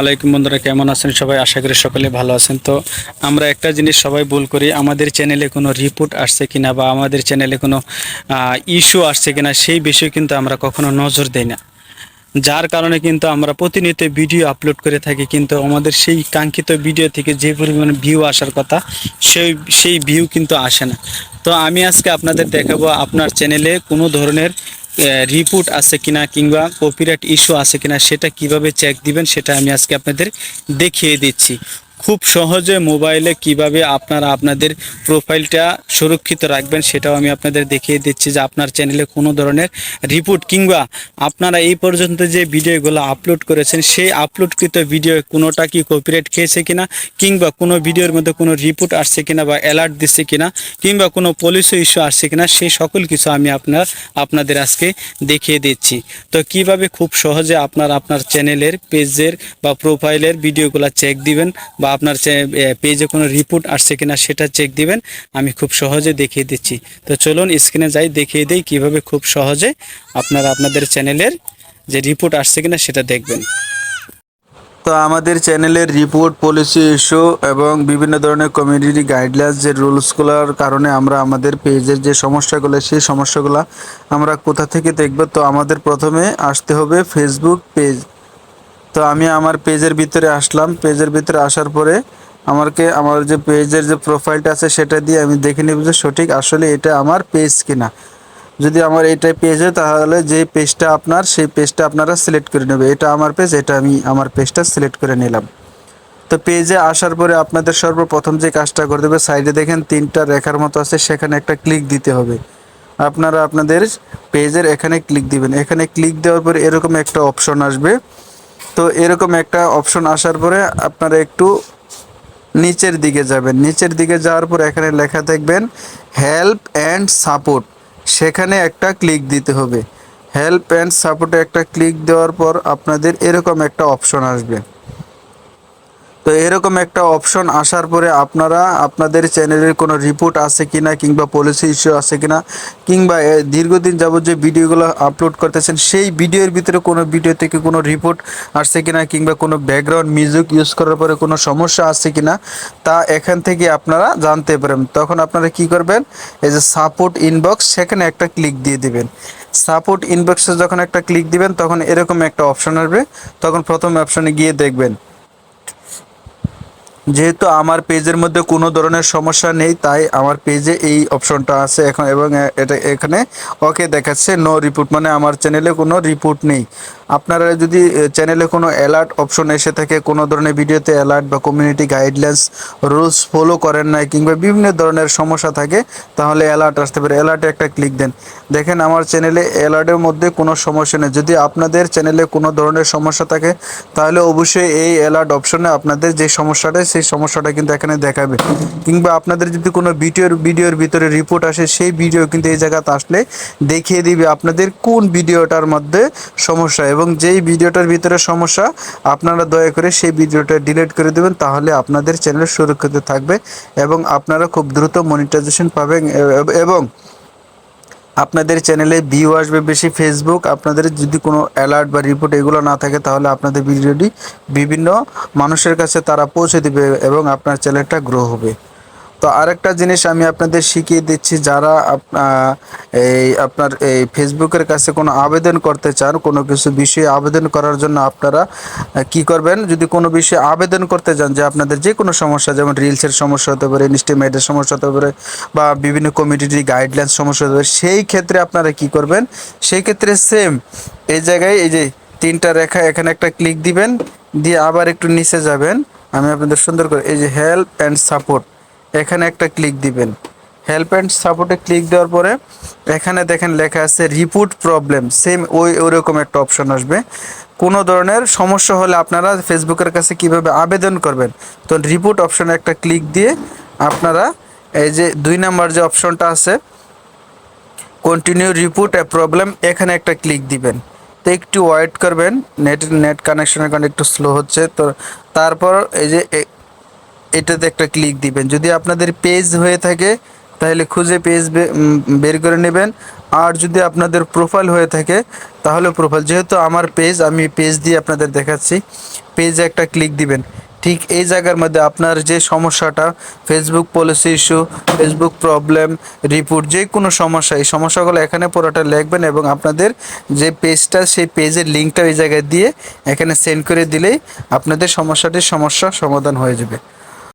আলাইকুম বন্ধুরা, কেমন আছেন সবাই? আশা করি সকলে ভালো আছেন। তো আমরা একটা জিনিস সবাই ভুল করি, আমাদের চ্যানেলে কোনো রিপোর্ট আসছে কিনা বা আমাদের চ্যানেলে কোনো ইস্যু আসছে কিনা সেই বিষয়ে কিন্তু আমরা কখনো নজর দেই না। যার কারণে কিন্তু আমরা প্রতিনিয়ত ভিডিও আপলোড করে থাকি, কিন্তু আমাদের সেই কাঙ্ক্ষিত ভিডিও থেকে যে পরিমাণ ভিউ আসার কথা, সেই সেই ভিউ কিন্তু আসে না। তো আমি আজকে আপনাদের দেখাবো, আপনার চ্যানেলে কোনো ধরনের রিপোর্ট আছে কিনা কিংবা কপিরাইট ইস্যু আছে কিনা সেটা কীভাবে চেক দিবেন সেটা আমি আজকে আপনাদের দেখিয়ে দিচ্ছি। খুব সহজে মোবাইলে কীভাবে আপনারা, আপনাদের প্রোফাইলটা সুরক্ষিত রাখবেন সেটাও আমি আপনাদের দেখিয়ে দিচ্ছি যে আপনার চ্যানেলে কোনো ধরনের রিপোর্ট কিংবা আপনারা এই পর্যন্ত যে ভিডিওগুলো আপলোড করেছেন, সেই আপলোডকৃত ভিডিও কোনোটা কি কপিরাইট খেয়েছে কিনা কিংবা কোনো ভিডিওর মধ্যে কোনো রিপোর্ট আসছে কিনা বা অ্যালার্ট দিচ্ছে কিনা কিংবা কোনো পলিসি ইস্যু আসছে কিনা, সেই সকল কিছু আমি আপনার, আপনাদের আজকে দেখিয়ে দিচ্ছি। তো কীভাবে খুব সহজে আপনার আপনার চ্যানেলের, পেজের বা প্রোফাইলের ভিডিওগুলো চেক দিবেন বা আপনার পেজে কোনো রিপোর্ট আসছে কিনা সেটা চেক দিবেন, আমি খুব সহজে দেখিয়ে দিচ্ছি। তো চলুন স্ক্রিনে যাই, দেখিয়ে দিই কীভাবে খুব সহজে আপনারা আপনাদের চ্যানেলের যে রিপোর্ট আসছে কিনা সেটা দেখবেন। তো আমাদের চ্যানেলের রিপোর্ট পলিসি ইস্যু এবং বিভিন্ন ধরনের কমিউনিটি গাইডলাইন্স যে রুলসগুলোর কারণে আমরা আমাদের পেজের যে সমস্যাগুলো, সেই সমস্যাগুলো আমরা কোথা থেকে দেখব? তো আমাদের প্রথমে আসতে হবে ফেসবুক পেজ তো আমি আমার পেজের ভিতরে আসলাম। পেজের ভিতরে আসার পরে আমাকে আমার যে পেজের যে প্রোফাইলটা আছে সেটা দিয়ে আমি দেখে নেব যে সঠিক আসলে এটা আমার পেজ কিনা। যদি আমার এইটাই পেজ হয় তাহলে যে পেজটা আপনার, সেই পেজটা আপনারা সিলেক্ট করে নেবে। এটা আমার পেজ এটা আমি আমার পেজটা সিলেক্ট করে নিলাম। তো পেজে আসার পরে আপনাদের সর্বপ্রথম যে কাজটা করে দেবে সাইডে দেখেন তিনটা রেখার মতো আছে, সেখানে একটা ক্লিক দিতে হবে। আপনারা আপনাদের পেজের এখানে ক্লিক দিবেন। এখানে ক্লিক দেওয়ার পরে এরকম একটা অপশন আসবে। তো এরকম একটা অপশন আসার পরে আপনারা একটু নিচের দিকে যাবেন। নিচের দিকে যাওয়ার পর এখানে লেখা দেখবেন হেল্প অ্যান্ড সাপোর্ট সেখানে একটা ক্লিক দিতে হবে। হেল্প অ্যান্ড সাপোর্টে একটা ক্লিক দেওয়ার পর আপনাদের এরকম একটা অপশন আসবে। তো এরকম একটা অপশন আসার পরে আপনারা আপনাদের চ্যানেলের কোনো রিপোর্ট আছে কিনা কিংবা পলিসি ইস্যু আছে কিনা কিংবা দীর্ঘদিন যাবত যে ভিডিওগুলো আপলোড করতেছেন, সেই ভিডিওর ভিতরে কোনো ভিডিও থেকে কোনো রিপোর্ট আসছে কিনা কিংবা কোনো ব্যাকগ্রাউন্ড মিউজিক ইউজ করার পরে কোনো সমস্যা আছে কিনা, তা এখান থেকে আপনারা জানতে পারেন তখন আপনারা কি করবেন? এই যে সাপোর্ট ইনবক্স সেখানে একটা ক্লিক দিয়ে দিবেন। সাপোর্ট ইনবক্সে যখন একটা ক্লিক দিবেন, তখন এরকম একটা অপশন আসবে। তখন প্রথম অপশনে গিয়ে দেখবেন। যেহেতু আমার পেজের মধ্যে কোনো ধরনের সমস্যা নেই, তাই আমার পেজে এই অপশনটা আছে এখন এবং এটা এখানে ওকে দেখাচ্ছে নো রিপোর্ট মানে আমার চ্যানেলে কোনো রিপোর্ট নেই। আপনারা যদি চ্যানেলে কোনো অ্যালার্ট অপশন এসে থাকে, কোনো ধরনের ভিডিওতে অ্যালার্ট বা কমিউনিটি গাইডলাইন্স রুলস ফলো করেন নাই কিংবা বিভিন্ন ধরনের সমস্যা থাকে, তাহলে অ্যালার্ট আসতে পারে। অ্যালার্টে একটা ক্লিক দেন। দেখেন, আমার চ্যানেলে অ্যালার্টের মধ্যে কোনো সমস্যা নেই। যদি আপনাদের চ্যানেলে কোনো ধরনের সমস্যা থাকে, তাহলে অবশ্যই এই অ্যালার্ট অপশনে আপনাদের যে সমস্যাটা, সেই সমস্যাটা কিন্তু এখানে দেখাবে। কিংবা আপনাদের যদি কোনো ভিডিওর ভিডিওর ভিতরে রিপোর্ট আসে, সেই ভিডিও কিন্তু এই জায়গাতে আসলে দেখিয়ে দিবে আপনাদের কোন ভিডিওটার মধ্যে সমস্যা। এবং যেই ভিডিওটার ভিতরে সমস্যা, আপনারা দয়া করে সেই ভিডিওটা ডিলিট করে দেবেন, তাহলে আপনাদের চ্যানেল সুরক্ষিত থাকবে এবং আপনারা খুব দ্রুত মনিটাইজেশন পাবেন এবং আপনাদের চ্যানেলে ভিউ আসবে বেশি। ফেসবুক আপনাদের যদি কোনো অ্যালার্ট বা রিপোর্ট এগুলো না থাকে, তাহলে আপনাদের ভিডিওটি বিভিন্ন মানুষের কাছে তারা পৌঁছে দেবে এবং আপনার চ্যানেলটা গ্রো হবে। তো আরেকটা জিনিস আমি আপনাদের শিখিয়ে দিচ্ছি, যারা এই আপনার এই ফেসবুকের কাছে কোনো আবেদন করতে চান, কোনো কিছু বিষয়ে আবেদন করার জন্য আপনারা কি করবেন? যদি কোনো বিষয়ে আবেদন করতে চান, যে আপনাদের যে কোনো সমস্যা, যেমন রিলসের সমস্যা হতে পারে ইনস্টিমেটের সমস্যা হতে পারে, বা বিভিন্ন কমিউনিটি গাইডলাইন্স সমস্যা হতে পারে, সেই ক্ষেত্রে আপনারা কি করবেন? সেই ক্ষেত্রে সেম এই জায়গায় এই যে তিনটা রেখা, এখানে একটা ক্লিক দিবেন, দিয়ে আবার একটু নিচে যাবেন। আমি আপনাদের সুন্দর করে, এই যে হেল্প অ্যান্ড সাপোর্ট এখানে একটা ক্লিক দিবেন। হেল্প অ্যান্ড সাপোর্টে ক্লিক দেওয়ার পরে, এখানে দেখেন লেখা আছে রিপোর্ট প্রবলেম সেম ওই ওরকম একটা অপশন আসবে। কোনো ধরনের সমস্যা হলে আপনারা ফেসবুকের কাছে কীভাবে আবেদন করবেন? তো রিপোর্ট অপশনে একটা ক্লিক দিয়ে আপনারা এই যে দুই নাম্বার যে অপশনটা আছে কন্টিনিউ রিপোর্ট এ প্রবলেম এখানে একটা ক্লিক দিবেন। তো একটু ওয়েট করবেন নেট নেট কানেকশনের কারণে একটু স্লো হচ্ছে। তো তারপর এই যে এটাতে একটা ক্লিক দিবেন। যদি আপনাদের পেজ হয়ে থাকে, তাহলে খুঁজে পেজ বের করে নেবেন। আর যদি আপনাদের প্রোফাইল হয়ে থাকে, তাহলে প্রোফাইল যেহেতু আমার পেজ আমি পেজ দিয়ে আপনাদের দেখাচ্ছি পেজে একটা ক্লিক দিবেন। ঠিক এই জায়গার মধ্যে আপনার যে সমস্যাটা Facebook policy issue Facebook problem report যে কোনো সমস্যা, এই সমস্যাগুলো এখানে পুরোটা লিখবেন এবং আপনাদের যে পেজটা সেই পেজের লিঙ্কটা ওই জায়গায় দিয়ে এখানে সেন্ড করে দিলেই আপনাদের সমস্যাটির সমস্যা সমাধান হয়ে যাবে।